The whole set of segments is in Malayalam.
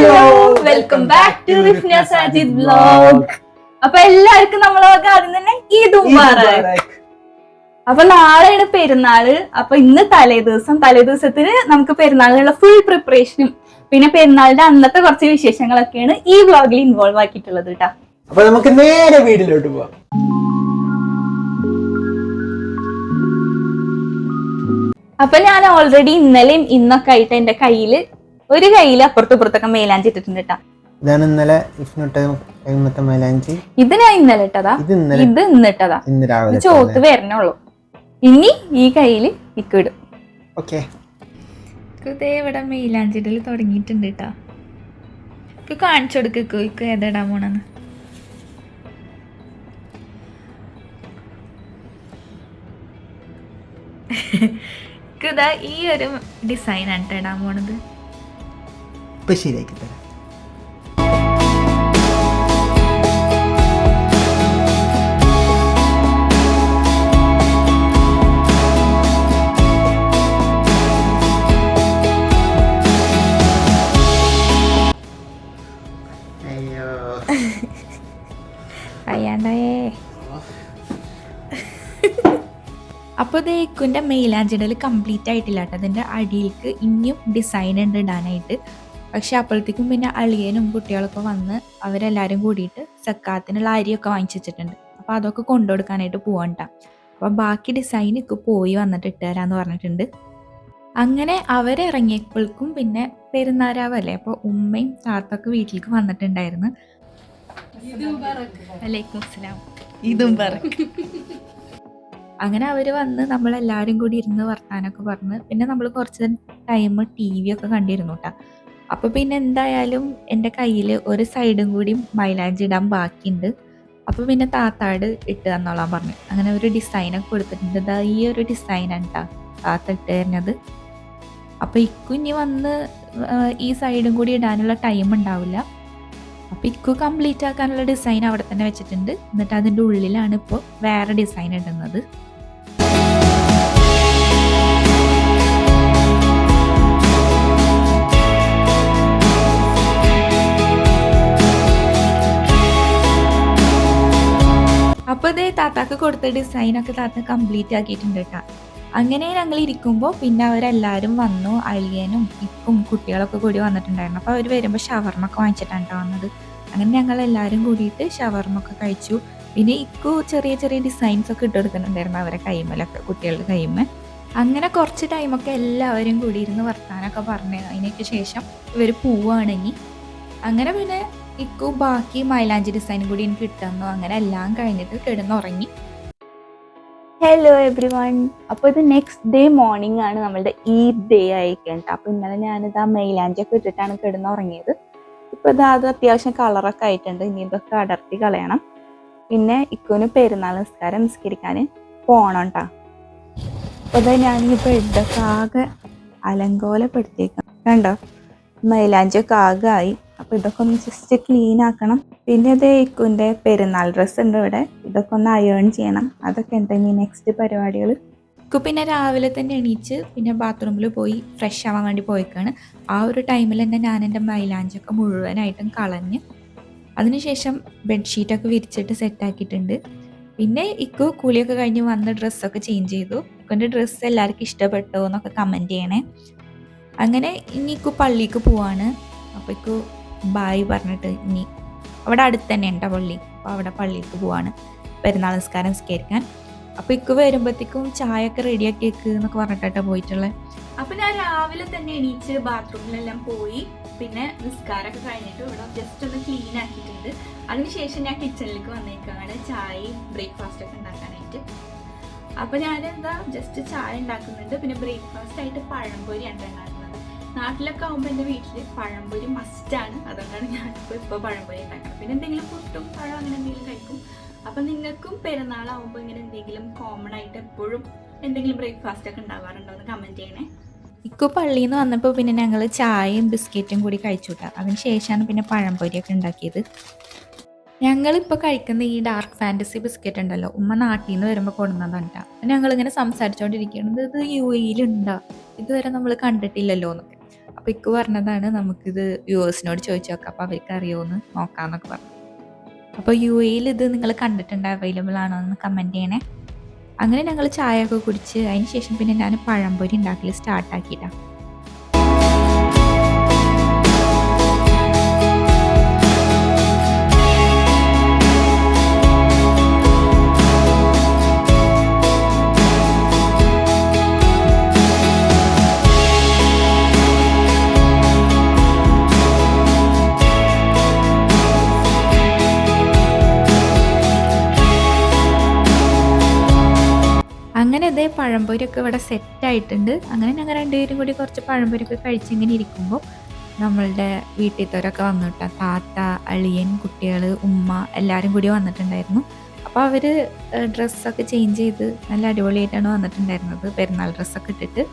Hello welcome back to Rifna Sajid vlog അപ്പൊ എല്ലാവർക്കും നമ്മളൊക്കെ ആദ്യം തന്നെ ഈദ് മുബാറക്. അപ്പൊ നാളെയാണ് പെരുന്നാൾ. അപ്പൊ ഇന്ന് തലേ ദിവസം തലേ ദിവസത്തിന് നമുക്ക് പെരുന്നാളിനുള്ള ഫുൾ പ്രിപ്പറേഷനും പിന്നെ പെരുന്നാളിന്റെ അന്നത്തെ കുറച്ച് വിശേഷങ്ങളൊക്കെയാണ് ഈ വ്ലോഗിൽ ഇൻവോൾവ് ആക്കിയിട്ടുള്ളത് കേട്ടോ അപ്പൊ നമുക്ക് നേരെ വീട്ടിലോട്ട് പോവാം. അപ്പൊ ഞാൻ ഓൾറെഡി ഇന്നലെയും ഇന്നൊക്കെ ആയിട്ട് എന്റെ കയ്യിൽ ഒരു കയ്യിൽ അപ്പുറത്തും ഇപ്പുറത്തൊക്കെ മേലാഞ്ചി ഇട്ടിട്ടുണ്ട് കേട്ടോ ഇതാണ് ഇന്നലെ കൈമത്ത മൈലാഞ്ചി. ഇത് ഞാൻ ഇന്നലെ ഇട്ടതാ. ഇത് ഇന്നലെ ഇത് ഇന്ന് ഇട്ടതാ. ഇന്ന് രാവിലെ ചോത്ത് വരണുള്ളൂ ഇനി ഈ കയ്യിൽ ഇക്കിടും ഓക്കെ. ഇവിടെ മെയിലാഞ്ചിടൽ തുടങ്ങിയിട്ടുണ്ട് കേട്ടോ ഇക്ക് കാണിച്ചു കൊടുക്കോ ഇക്ക് ഏതാടാൻ പോണെന്ന്. ഇതാ ഈ ഒരു ഡിസൈൻ ആണ് കേട്ടോ ഇടാൻ പോണത്. ഇപ്പൊ ശരിയാക്കി തരാം. അയ്യോ. അയ്യാണ്ടായേ അപ്പോൾ ഇത് ഇക്കുന്റെ മെയിലാഞ്ചിടൽ കംപ്ലീറ്റ് ആയിട്ടില്ല കേട്ടോ. അതിന്റെ അടിയിലേക്ക് ഇനിയും ഡിസൈൻ ഉണ്ട് ഇടാനായിട്ട്. പക്ഷെ അപ്പോഴത്തേക്കും പിന്നെ അളിയനും കുട്ടികളൊക്കെ വന്ന് അവരെല്ലാരും കൂടിയിട്ട് സക്കാത്തിനുള്ള അരിയൊക്കെ വാങ്ങിച്ചു വെച്ചിട്ടുണ്ട്. അപ്പോൾ അതൊക്കെ കൊണ്ടുകൊടുക്കാനായിട്ട് പോകണ്ട അപ്പോൾ ബാക്കി ഡിസൈൻ ഒക്കെ പോയി വന്നിട്ട് ഇട്ടുതരാന്ന് പറഞ്ഞിട്ടുണ്ട്. അങ്ങനെ അവരിറങ്ങിയപ്പോഴേക്കും പിന്നെ പെരുന്നാരാവല്ലേ അപ്പോൾ ഉമ്മയും താത്തൊക്കെ വീട്ടിലേക്ക് വന്നിട്ടുണ്ടായിരുന്നു. വലൈക്കും അസ്സലാം. ഇതും പറ അങ്ങനെ അവർ വന്ന് നമ്മളെല്ലാരും കൂടി ഇരുന്ന് വർത്താനൊക്കെ പറഞ്ഞ് പിന്നെ നമ്മൾ കുറച്ച് ടൈം ടി വി ഒക്കെ കണ്ടിരുന്നു കേട്ടോ അപ്പൊ പിന്നെ എന്തായാലും എന്റെ കയ്യിൽ ഒരു സൈഡും കൂടി മൈലാഞ്ചി ഇടാൻ ബാക്കിയുണ്ട്. അപ്പൊ പിന്നെ താത്താട് ഇട്ട് തന്നോളാൻ പറഞ്ഞു. അങ്ങനെ ഒരു ഡിസൈനൊക്കെ കൊടുത്തിട്ടുണ്ട്. ഇതാ ഈ ഒരു ഡിസൈനാണ് കേട്ടോ താത്ത ഇട്ട് തരുന്നത്. അപ്പൊ ഇക്കുഞ്ഞി വന്ന് ഈ സൈഡും കൂടി ഇടാനുള്ള ടൈം ഉണ്ടാവില്ല. അപ്പൊ ഇക്കു കംപ്ലീറ്റ് ആക്കാനുള്ള ഡിസൈൻ അവിടെ തന്നെ വെച്ചിട്ടുണ്ട്. എന്നിട്ട് അതിന്റെ ഉള്ളിലാണ് ഇപ്പോൾ വേറെ ഡിസൈൻ ഇടുന്നത്. താത്താക്ക് കൊടുത്ത ഡിസൈനൊക്കെ താത്ത കംപ്ലീറ്റ് ആക്കിയിട്ടുണ്ട് കേട്ടോ അങ്ങനെ ഞങ്ങൾ ഇരിക്കുമ്പോൾ പിന്നെ അവരെല്ലാവരും വന്നു അളിയനും ഇപ്പും കുട്ടികളൊക്കെ കൂടി വന്നിട്ടുണ്ടായിരുന്നു. അപ്പോൾ അവർ വരുമ്പോൾ ഷവർമൊക്കെ വാങ്ങിച്ചിട്ടാണ് കേട്ടോ വന്നത്. അങ്ങനെ ഞങ്ങൾ എല്ലാവരും കൂടിയിട്ട് ഷവർമൊക്കെ കഴിച്ചു. പിന്നെ ഇക്കു ചെറിയ ചെറിയ ഡിസൈൻസ് ഒക്കെ ഇട്ട് കൊടുക്കുന്നുണ്ടായിരുന്നു അവരെ കൈമലൊക്കെ കുട്ടികളുടെ കൈമ. അങ്ങനെ കുറച്ച് ടൈമൊക്കെ എല്ലാവരും കൂടി ഇരുന്ന് വർത്താനൊക്കെ പറഞ്ഞു അതിനൊക്കെ ശേഷം ഇവർ പോവുകയാണെങ്കിൽ അങ്ങനെ പിന്നെ ഇക്കു ബാക്കി മൈലാഞ്ചി ഡിസൈനും കൂടി എനിക്ക് കിട്ടുന്നു. അങ്ങനെ എല്ലാം കഴിഞ്ഞിട്ട് കിടന്നുറങ്ങി. ഹലോ എവ്രി വൺ അപ്പോൾ ഇത് നെക്സ്റ്റ് ഡേ മോർണിംഗ് ആണ് നമ്മളുടെ ഈ ഡേ ആയിക്കേണ്ട അപ്പോൾ ഇന്നലെ ഞാനിത് ആ മൈലാഞ്ചി ഒക്കെ ഇട്ടിട്ടാണ് കിടന്നുറങ്ങിയത്. ഇപ്പോൾ ഇത് അത് അത്യാവശ്യം കളറൊക്കെ ആയിട്ടുണ്ട്. ഇനി ഇതൊക്കെ അടർത്തി കളയണം. പിന്നെ ഇക്കുവിന് പെരുന്നാൾ നിസ്കാരം നിസ്കരിക്കാൻ പോകണം കേട്ടോ അപ്പോൾ ഇത് ഞാൻ ഈ ബെഡൊക്കെ ആകെ അലങ്കോലപ്പെടുത്തിയേക്കാം കണ്ടോ? മൈലാഞ്ചൊക്കെ ആകെ ആയി. അപ്പോൾ ഇതൊക്കെ ഒന്ന് ജസ്റ്റ് ക്ലീൻ ആക്കണം. പിന്നെ ഇത് ഇക്കുവിന്റെ പെരുന്നാൾ ഡ്രസ്സ് ഉണ്ട് ഇവിടെ. ഇതൊക്കെ ഒന്ന് അയേൺ ചെയ്യണം. അതൊക്കെ ഉണ്ട് നെക്സ്റ്റ് പരിപാടികൾ ഇക്കു പിന്നെ രാവിലെ തന്നെ എണീച്ച് പിന്നെ ബാത്റൂമിൽ പോയി ഫ്രഷ് ആവാൻ വേണ്ടി പോയിക്കാണ്. ആ ഒരു ടൈമിൽ തന്നെ ഞാൻ എന്റെ മൈലാഞ്ചൊക്കെ മുഴുവനായിട്ടും കളഞ്ഞ് അതിനുശേഷം ബെഡ്ഷീറ്റൊക്കെ വിരിച്ചിട്ട് സെറ്റാക്കിയിട്ടുണ്ട് പിന്നെ ഇക്കു കൂലിയൊക്കെ കഴിഞ്ഞ് വന്ന് ഡ്രസ്സൊക്കെ ചേഞ്ച് ചെയ്തു. ഇക്കുന്റെ ഡ്രസ്സ് എല്ലാവർക്കും ഇഷ്ടപ്പെട്ടോ എന്നൊക്കെ കമന്റ് ചെയ്യണേ. അങ്ങനെ ഇനി ഇക്കു പള്ളിക്ക് പോവാണ്. അപ്പോൾ ഇക്കു ബായ് പറഞ്ഞിട്ട് ഇനി അവിടെ അടുത്ത് തന്നെ എന്റെ പള്ളി. അപ്പോൾ അവിടെ പള്ളിക്ക് പോവാണ്. പെരുന്നാൾ നിസ്കാരം നിസ്കരിക്കാൻ. അപ്പോൾ ഇക്ക് വരുമ്പോഴത്തേക്കും ചായയൊക്കെ റെഡിയാക്കി വെക്ക് എന്നൊക്കെ പറഞ്ഞിട്ടാണ് പോയിട്ടുള്ളത് അപ്പോൾ ഞാൻ രാവിലെ തന്നെ എണീച്ച് ബാത്റൂമിലെല്ലാം പോയി. പിന്നെ നിസ്കാരമൊക്കെ കഴിഞ്ഞിട്ട് ഇവിടെ ജസ്റ്റ് ഒന്ന് ക്ലീൻ ആക്കിയിട്ടുണ്ട്. അതിനുശേഷം ഞാൻ കിച്ചണിലേക്ക് വന്നേക്കാണ് ചായയും ബ്രേക്ക്ഫാസ്റ്റ് ഒക്കെ ഉണ്ടാക്കാനായിട്ട്. അപ്പോൾ ഞാൻ എന്താ ജസ്റ്റ് ചായ ഉണ്ടാക്കുന്നുണ്ട്. പിന്നെ ബ്രേക്ക്ഫാസ്റ്റ് ആയിട്ട് പഴംപൊരി ഉണ്ടാക്കുന്നത് നാട്ടിലൊക്കെ ആകുമ്പോൾ എന്റെ വീട്ടിൽ പഴംപൊരി മസ്റ്റാണ് അതുകൊണ്ടാണ് ഞാനിപ്പോൾ ഇപ്പോൾ പഴംപൊരി ഉണ്ടാക്കുന്നത്. പിന്നെ എന്തെങ്കിലും പുട്ടും പഴം അങ്ങനെ എന്തെങ്കിലും കഴിക്കും. അപ്പം നിങ്ങൾക്കും പെരുന്നാളാവുമ്പോൾ ഇങ്ങനെ എന്തെങ്കിലും കോമൺ ആയിട്ട് എപ്പോഴും എന്തെങ്കിലും ബ്രേക്ക്ഫാസ്റ്റ് ഒക്കെ ഉണ്ടാവാറുണ്ടോ എന്ന് കമന്റ് ചെയ്യണേ. ഇക്കു പള്ളിയിൽ നിന്ന് വന്നപ്പോൾ പിന്നെ ഞങ്ങൾ ചായയും ബിസ്ക്കറ്റും കൂടി കഴിച്ചു കിട്ടാം അതിന് ശേഷമാണ് പിന്നെ പഴംപൊരിയൊക്കെ ഉണ്ടാക്കിയത്. ഞങ്ങളിപ്പോൾ കഴിക്കുന്ന ഈ ഡാർക്ക് ഫാന്റസി ബിസ്ക്കറ്റ് ഉണ്ടല്ലോ ഉമ്മ നാട്ടിൽ നിന്ന് വരുമ്പോൾ കൊണ്ടുവന്നതാണ് കേട്ടോ ഞങ്ങളിങ്ങനെ സംസാരിച്ചുകൊണ്ടിരിക്കുന്നത് ഇത് യു എയിലുണ്ടോ? ഇതുവരെ നമ്മൾ കണ്ടിട്ടില്ലല്ലോ എന്നൊക്കെ അപ്പോൾ ഇക്ക് പറഞ്ഞതാണ്. നമുക്കിത് വ്യൂവേഴ്സിനോട് ചോദിച്ചു നോക്കാം അപ്പോൾ അവർക്ക് അറിയുമെന്ന് നോക്കാമെന്നൊക്കെ പറഞ്ഞു. അപ്പോൾ യു എയിൽ ഇത് നിങ്ങൾ കണ്ടിട്ടുണ്ട് അവൈലബിൾ ആണോ എന്ന് കമന്റ് ചെയ്യണേ. അങ്ങനെ ഞങ്ങൾ ചായ ഒക്കെ കുടിച്ച് അതിന് ശേഷം പിന്നെ ഞാൻ പഴംപൊരി ഉണ്ടാക്കൽ സ്റ്റാർട്ടാക്കിയിട്ടാണ് പഴംപൊരിയൊക്കെ ഇവിടെ സെറ്റായിട്ടുണ്ട്. അങ്ങനെ ഞങ്ങൾ രണ്ടുപേരും കൂടി കുറച്ച് പഴംപൊരിയൊക്കെ കഴിച്ചിങ്ങനെ ഇരിക്കുമ്പോൾ നമ്മളുടെ വീട്ടിലത്തവരൊക്കെ വന്നു കേട്ടോ താത്ത അളിയൻ കുട്ടികൾ ഉമ്മ എല്ലാവരും കൂടി വന്നിട്ടുണ്ടായിരുന്നു. അപ്പോൾ അവർ ഡ്രസ്സൊക്കെ ചേഞ്ച് ചെയ്ത് നല്ല അടിപൊളിയായിട്ടാണ് വന്നിട്ടുണ്ടായിരുന്നത്. പെരുന്നാൾ ഡ്രസ്സൊക്കെ ഇട്ടിട്ട്.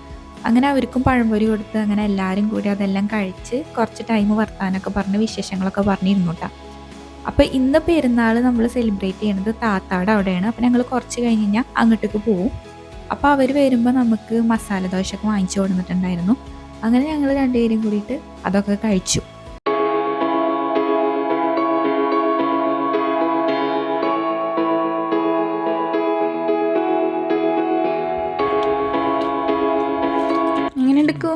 അങ്ങനെ അവർക്കും പഴംപൊരി കൊടുത്ത് അങ്ങനെ എല്ലാവരും കൂടി അതെല്ലാം കഴിച്ച് കുറച്ച് ടൈം വർത്താനൊക്കെ പറഞ്ഞ് വിശേഷങ്ങളൊക്കെ പറഞ്ഞിരുന്നു കേട്ടോ. അപ്പോൾ ഇന്ന് പെരുന്നാൾ നമ്മൾ സെലിബ്രേറ്റ് ചെയ്യണത് താത്താടെ അവിടെയാണ്. അപ്പോൾ ഞങ്ങൾ കുറച്ച് കഴിഞ്ഞ് കഴിഞ്ഞാൽ അങ്ങോട്ടേക്ക് പോവും. അപ്പോൾ അവർ വരുമ്പോൾ നമുക്ക് മസാല ദോശയൊക്കെ വാങ്ങിച്ചു കൊടുത്തിട്ടുണ്ടായിരുന്നു. അങ്ങനെ ഞങ്ങൾ രണ്ടുപേരും കൂടിയിട്ട് അതൊക്കെ കഴിച്ചു. എങ്ങനെ എടുക്കൂ?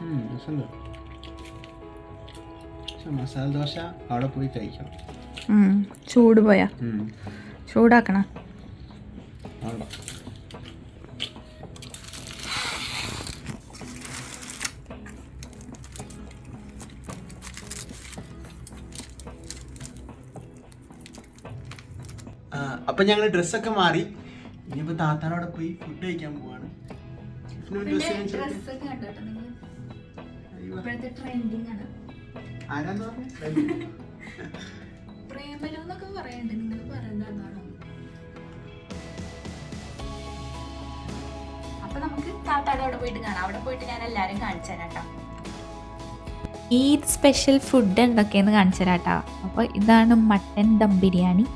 ഉം, രസമുണ്ട്. പക്ഷെ മസാല ദോശ അവിടെ പോയി കഴിക്കണം. ചൂട് പോയാ. ചൂടാക്കണം. അവിടെ. അപ്പൊ ഞങ്ങൾ ഡ്രസ്സൊക്കെ മാറി. ഇനിയിപ്പോ താത്താനോടെ പോയി ഫുഡ് കഴിക്കാൻ പോവാണ്. ആരാന്ന് പറഞ്ഞെ? പ്രേമലു എന്നൊക്കെ പറയണ്ട്. നിങ്ങൾ പറയുന്നത് അതാണോ. അപ്പൊ നമുക്ക് താത്താടെ അവിടെ പോയിട്ട് കാണാം. അവിടെ പോയിട്ട് ഞാൻ എല്ലാരും കാണിച്ചു തരാം ട്ടോ. ഈ സ്പെഷ്യൽ ഫുഡ് എന്തൊക്കെയെന്ന് കാണിച്ചു തരാം കേട്ടോ. അപ്പോൾ ഇതാണ് മട്ടൻ ദം ബിരിയാണി.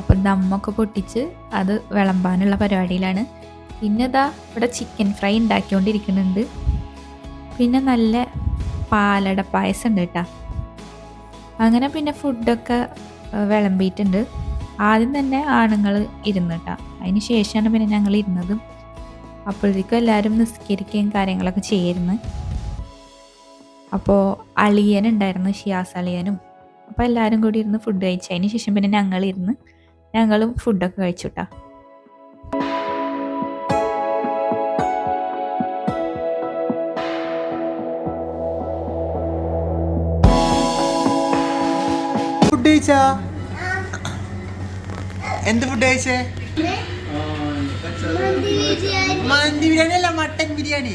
അപ്പോൾ ദമ്മൊക്കെ പൊട്ടിച്ച് അത് വിളമ്പാനുള്ള പരിപാടിയിലാണ്. പിന്നെ ഇതാ ഇവിടെ ചിക്കൻ ഫ്രൈ ഉണ്ടാക്കിക്കൊണ്ടിരിക്കുന്നുണ്ട്. പിന്നെ നല്ല പാലട പായസം ഉണ്ട് കേട്ടോ. അങ്ങനെ പിന്നെ ഫുഡൊക്കെ വിളമ്പിയിട്ടുണ്ട്. ആദ്യം തന്നെ ആണുങ്ങൾ ഇരുന്ന് കേട്ടോ. അതിന് ശേഷമാണ് പിന്നെ ഞങ്ങൾ ഇരുന്നത്. അപ്പോഴത്തേക്കും എല്ലാവരും നിസ്കരിക്കുകയും കാര്യങ്ങളൊക്കെ ചെയ്യുന്നു അപ്പോൾ അളിയനുണ്ടായിരുന്നു ഷിയാസ് അളിയനും. അപ്പോൾ എല്ലാവരും കൂടി ഇരുന്ന് ഫുഡ് കഴിച്ചതിന് ശേഷം പിന്നെ ഞങ്ങൾ ഇരുന്ന് ഞങ്ങളും ഫുഡൊക്കെ കഴിച്ചു? കേട്ടോ ഫുഡ് കഴിച്ചാ? എന്ത് ഫുഡ് കഴിച്ചേ മന്തി ബിരിയാണി അല്ല മട്ടൻ ബിരിയാണി.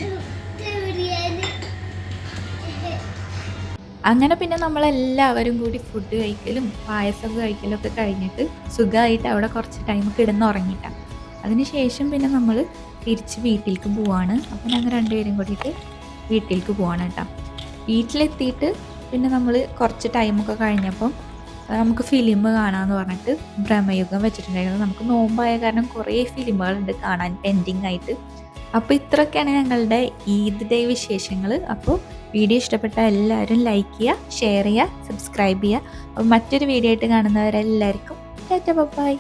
അങ്ങനെ പിന്നെ നമ്മളെല്ലാവരും കൂടി ഫുഡ് കഴിക്കലും പായസം കഴിക്കലും ഒക്കെ കഴിഞ്ഞിട്ട് സുഖമായിട്ട് അവിടെ കുറച്ച് ടൈം കിടന്നുറങ്ങിയിട്ടാണ് അതിനുശേഷം പിന്നെ നമ്മൾ തിരിച്ച് വീട്ടിലേക്ക് പോവാണ്. അപ്പോൾ ഞങ്ങൾ രണ്ടുപേരും കൂടിയിട്ട് വീട്ടിലേക്ക് പോവാണ് കേട്ടോ. വീട്ടിലെത്തിയിട്ട് പിന്നെ നമ്മൾ കുറച്ച് ടൈമൊക്കെ കഴിഞ്ഞപ്പം നമുക്ക് ഫിലിം കാണാമെന്ന് പറഞ്ഞിട്ട് ഭ്രമയുഗം വെച്ചിട്ടുണ്ടായിരുന്നു. നമുക്ക് നോമ്പായ കാരണം കുറേ ഫിലിമുകളുണ്ട് കാണാൻ പെൻഡിങ് ആയിട്ട്. അപ്പോൾ ഇത്രയൊക്കെയാണ് ഞങ്ങളുടെ ഈദ് ഡേ വിശേഷങ്ങൾ അപ്പോൾ വീഡിയോ ഇഷ്ടപ്പെട്ട എല്ലാവരും ലൈക്ക് ചെയ്യുക ഷെയർ ചെയ്യുക സബ്സ്ക്രൈബ് ചെയ്യുക. അപ്പോൾ മറ്റൊരു വീഡിയോ ആയിട്ട് കാണുന്നവരെല്ലാവർക്കും ടാറ്റ ബൈ